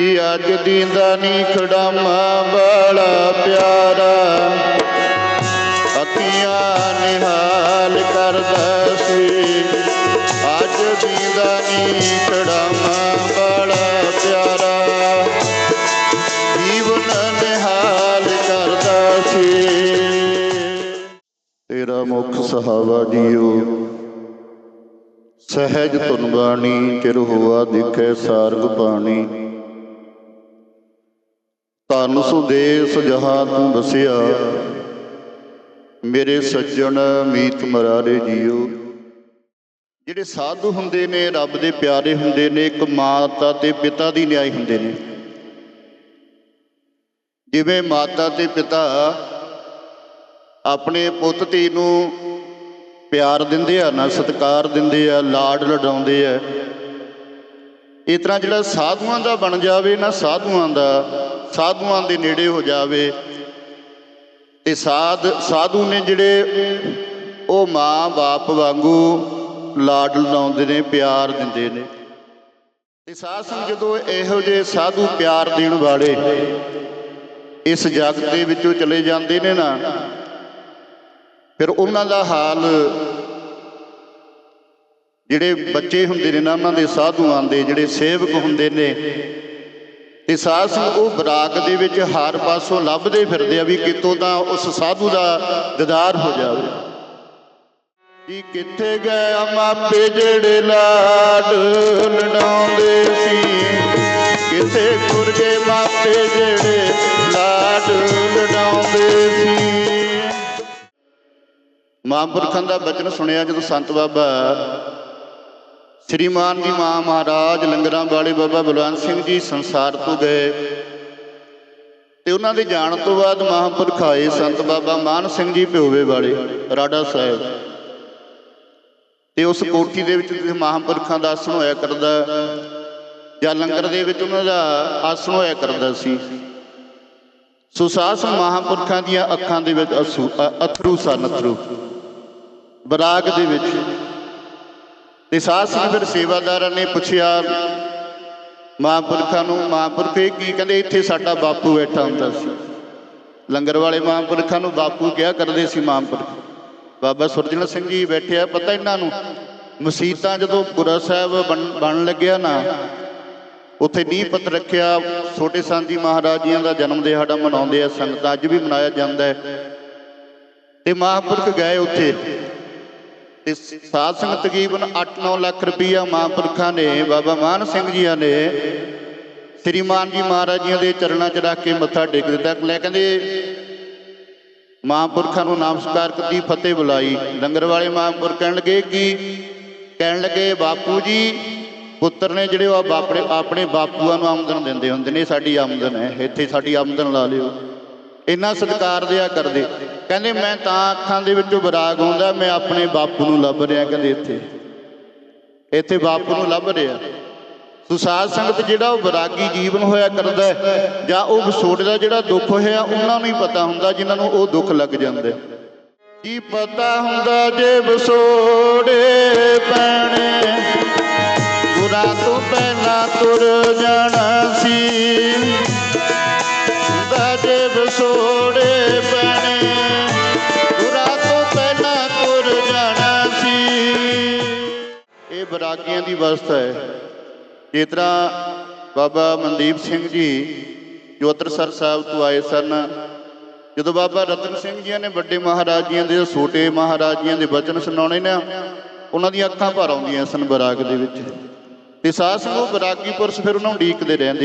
ਕਿ ਅੱਜ ਦੀਂਦਾ ਨੀ ਖੜਾਮਾ ਬੜਾ ਪਿਆਰਾ। ਅੱਖੀਆਂ ਨਿਹਾਲ ਕਰਦਾ ਸੀ। ਅੱਜ ਦੀਂਦਾ ਨੀ ਖੜਾਮਾ ਬੜਾ ਪਿਆਰਾ। ਜੀਵਨ ਨਿਹਾਲ ਕਰਦਾ ਸੀ। ਤੇਰਾ ਮੁਖ ਸਹਾਵਾ ਜੀਓ। ਸਹਿਜ ਤੁਨ ਬਾਣੀ ਚਿਰ ਹੋਆ ਦਿਖੈ ਸਾਰਗ ਪਾਣੀ। ਧਨ ਸੁਦੇਸ ਜਹਾਂ ਤੂੰ ਵਸਿਆ ਮੇਰੇ ਸੱਜਣ ਮੀਤ ਮਰਾਰੇ ਜੀਓ। ਜਿਹੜੇ ਸਾਧੂ ਹੁੰਦੇ ਨੇ, ਰੱਬ ਦੇ ਪਿਆਰੇ ਹੁੰਦੇ ਨੇ, ਇੱਕ ਮਾਤਾ ਤੇ ਪਿਤਾ ਦੀ ਨਿਆਈ ਹੁੰਦੇ ਨੇ। ਜਿਵੇਂ ਮਾਤਾ ਤੇ ਪਿਤਾ ਆਪਣੇ ਪੁੱਤ ਧੀ ਨੂੰ ਪਿਆਰ ਦਿੰਦੇ ਆ, ਨਾ ਸਤਿਕਾਰ ਦਿੰਦੇ ਆ, ਲਾਡ ਲਡਾਉਂਦੇ ਆ। ਇਸ ਤਰ੍ਹਾਂ ਜਿਹੜਾ ਸਾਧੂਆਂ ਦਾ ਬਣ ਜਾਵੇ, ਨਾ ਸਾਧੂਆਂ ਦਾ ਸਾਧੂਆਂ ਦੇ ਨੇੜੇ ਹੋ ਜਾਵੇ। ਤੇ ਸਾਧ, ਸਾਧੂ ਨੇ ਜਿਹੜੇ ਉਹ ਮਾਂ ਬਾਪ ਵਾਂਗੂ ਲਾਡ ਲਾਉਂਦੇ ਨੇ, ਪਿਆਰ ਦਿੰਦੇ ਨੇ। ਤੇ ਸਾਧ ਸੰਗ ਜਦੋਂ ਇਹੋ ਜਿਹੇ ਸਾਧੂ ਪਿਆਰ ਦੇਣ ਵਾਲੇ ਇਸ ਜਗਤ ਦੇ ਵਿੱਚੋਂ ਚਲੇ ਜਾਂਦੇ ਨੇ ਨਾ, ਫਿਰ ਉਹਨਾਂ ਦਾ ਹਾਲ ਜਿਹੜੇ ਬੱਚੇ ਹੁੰਦੇ ਨੇ ਨਾ, ਉਹਨਾਂ ਦੇ ਸਾਧੂਆਂ ਦੇ ਜਿਹੜੇ ਸੇਵਕ ਹੁੰਦੇ ਨੇ ਤੇ ਸਾਧ ਸੰਗ ਉਹ ਬਰਾਕ ਦੇ ਵਿੱਚ ਹਰ ਪਾਸੋਂ ਲੱਭਦੇ ਫਿਰਦੇ ਆ ਵੀ ਕਿਤੋਂ ਤਾਂ ਉਸ ਸਾਧੂ ਦਾ ਦੀਦਾਰ ਹੋ ਜਾਵੇ। ਕੀ ਕਿੱਥੇ ਗਏ ਮਾਪੇ ਜਿਹੜੇ ਲਾਡ ਲਡਾਉਂਦੇ ਸੀ? ਕਿੱਥੇ ਖੁਰ ਗਏ ਮਾਪੇ ਜਿਹੜੇ ਲਾਡ ਲਡਾਉਂਦੇ ਸੀ? ਮਹਾਂਪੁਰਖਾਂ ਦਾ ਬਚਨ ਸੁਣਿਆ ਜਦੋਂ ਸੰਤ ਬਾਬਾ ਸ੍ਰੀਮਾਨ ਜੀ ਮਾਂ ਮਹਾਰਾਜ, ਲੰਗਰਾਂ ਵਾਲੇ ਬਾਬਾ ਬਲਵੰਤ ਸਿੰਘ ਜੀ, ਸੰਸਾਰ ਤੋਂ ਗਏ। ਤੇ ਉਹਨਾਂ ਦੇ ਜਾਣ ਤੋਂ ਬਾਅਦ ਮਹਾਂਪੁਰਖ ਆਏ ਸੰਤ ਬਾਬਾ ਮਾਨ ਸਿੰਘ ਜੀ ਪਿਓਵੇ ਵਾਲੇ, ਰਾੜਾ ਸਾਹਿਬ। ਤੇ ਉਸ ਕੋਠੀ ਦੇ ਵਿੱਚ ਮਹਾਂਪੁਰਖਾਂ ਦਾ ਆਸਣ ਹੋਇਆ ਕਰਦਾ, ਜਾਂ ਲੰਗਰ ਦੇ ਵਿੱਚ ਉਹਨਾਂ ਦਾ ਆਸਣ ਹੋਇਆ ਕਰਦਾ ਸੀ। ਸੋ ਸਾਸ ਮਹਾਂਪੁਰਖਾਂ ਦੀਆਂ ਅੱਖਾਂ ਦੇ ਵਿੱਚ ਅਸੂ ਅਥਰੂ ਸਨ, ਅਥਰੂ। ਬਰਾਗ ਦੇ ਵਿੱਚ ਤੇ ਸਾਸ ਨੇ ਫਿਰ ਸੇਵਾਦਾਰਾਂ ਨੇ ਪੁੱਛਿਆ, ਮਹਾਂਪੁਰਖਾਂ ਨੂੰ, ਮਹਾਂਪੁਰਖ ਇਹ ਕੀ ਕਹਿੰਦੇ, ਇੱਥੇ ਸਾਡਾ ਬਾਪੂ ਬੈਠਾ ਹੁੰਦਾ ਸੀ। ਲੰਗਰ ਵਾਲੇ ਮਹਾਂਪੁਰਖਾਂ ਨੂੰ ਬਾਪੂ ਕਿਹਾ ਕਰਦੇ ਸੀ ਮਹਾਂਪੁਰਖ, ਬਾਬਾ ਸੁਰਜਨ ਸਿੰਘ ਜੀ ਬੈਠੇ ਆ ਪਤਾ ਇਹਨਾਂ ਨੂੰ, ਮਸੀਤਾਂ ਜਦੋਂ ਗੁਰਾ ਸਾਹਿਬ ਬਣ- ਬਣਨ ਲੱਗਿਆ ਨਾ, ਉੱਥੇ ਨੀਂਹ ਪੱਥਰ ਰੱਖਿਆ, ਛੋਟੇ ਸਾਂਝੀ ਮਹਾਰਾਜ ਜੀਆਂ ਦਾ ਜਨਮ ਦਿਹਾੜਾ ਮਨਾਉਂਦੇ ਆ, ਸੰਗਤ ਅੱਜ ਵੀ ਮਨਾਇਆ ਜਾਂਦਾ ਹੈ। ਤੇ ਮਹਾਂਪੁਰਖ ਗਏ ਉੱਥੇ ਤੇ ਸਾਧ ਸੰਗਤ ਤਕਰੀਬਨ 8-9 ਲੱਖ ਰੁਪਈਆ ਮਹਾਂਪੁਰਖਾਂ ਨੇ, ਬਾਬਾ ਮਾਨ ਸਿੰਘ ਜੀਆਂ ਨੇ ਸ੍ਰੀਮਾਨ ਜੀ ਮਹਾਰਾਜ ਜੀਆਂ ਦੇ ਚਰਨਾਂ 'ਚ ਰੱਖ ਕੇ ਮੱਥਾ ਟੇਕ ਦਿੱਤਾ। ਲੈ ਕਹਿੰਦੇ, ਮਹਾਂਪੁਰਖਾਂ ਨੂੰ ਨਮਸਕਾਰ ਕਰਦੀ, ਫਤਿਹ ਬੁਲਾਈ। ਲੰਗਰ ਵਾਲੇ ਮਹਾਂਪੁਰਖ ਕਹਿਣ ਲੱਗੇ ਕਿ, ਕਹਿਣ ਲੱਗੇ, ਬਾਪੂ ਜੀ, ਪੁੱਤਰ ਨੇ ਜਿਹੜੇ ਉਹ ਆਪਣੇ ਆਪਣੇ ਬਾਪੂਆਂ ਨੂੰ ਆਮਦਨ ਦਿੰਦੇ ਹੁੰਦੇ ਨੇ, ਸਾਡੀ ਆਮਦਨ ਹੈ, ਇੱਥੇ ਸਾਡੀ ਆਮਦਨ ਲਾ ਲਿਓ। ਇੰਨਾ ਸਤਿਕਾਰ ਦਿਆ ਕਰਦੇ। ਕਹਿੰਦੇ ਮੈਂ ਤਾਂ ਅੱਖਾਂ ਦੇ ਵਿੱਚੋਂ ਵਿਰਾਗ ਹੁੰਦਾ ਮੈਂ ਆਪਣੇ ਬਾਪੂ ਨੂੰ ਲੱਭ ਰਿਹਾ ਕਹਿੰਦੇ ਇੱਥੇ। ਇੱਥੇ ਬਾਪੂ ਨੂੰ ਲੱਭ ਰਿਹਾ। ਸੋ ਸਾਧ ਸੰਗਤ ਜਿਹੜਾ ਉਹ ਵਿਰਾਗੀ ਜੀਵਨ ਹੋਇਆ ਕਰਦਾ ਜਾਂ ਉਹ ਵਿਛੋੜੇ ਦਾ ਜਿਹੜਾ ਦੁੱਖ ਹੋਇਆ, ਉਹਨਾਂ ਨੂੰ ਹੀ ਪਤਾ ਹੁੰਦਾ, ਜਿਨ੍ਹਾਂ ਨੂੰ ਉਹ ਦੁੱਖ ਲੱਗ ਜਾਂਦਾ ਕੀ ਪਤਾ ਹੁੰਦਾ ਜੇ ਵਿਛੋੜੇ ਪੈਣੇ, ਗੁਰਾਂ ਤੋਂ ਪਹਿਲਾਂ ਤੁਰ ਜਾਣਾ ਸੀ। ਹੁੰਦਾ ਜੇ ਵਿਛੋੜੇ ਵਿਰਾਗੀਆਂ ਦੀ ਅਵਸਥਾ ਹੈ। ਜਿਸ ਬਾਬਾ ਮਨਦੀਪ ਸਿੰਘ ਜੀ ਜੋ ਅੰਮ੍ਰਿਤਸਰ ਸਾਹਿਬ ਤੋਂ ਆਏ ਸਨ, ਜਦੋਂ ਬਾਬਾ ਰਤਨ ਸਿੰਘ ਜੀ ਨੇ ਵੱਡੇ ਮਹਾਰਾਜ ਜੀਆਂ ਦੇ, ਛੋਟੇ ਮਹਾਰਾਜ ਜੀਆਂ ਦੇ ਬਚਨ ਸੁਣਾਉਣੇ ਨੇ, ਉਹਨਾਂ ਦੀਆਂ ਅੱਖਾਂ ਭਰ ਆਉਂਦੀਆਂ ਸਨ ਬਰਾਗ ਦੇ ਵਿੱਚ। ਤੇ ਸਾਧ ਸੰਗਤ ਬਰਾਗੀ ਪੁਰਸ਼ ਫਿਰ ਉਹਨਾਂ ਨੂੰ ਡੀਕਦੇ ਰਹਿੰਦੇ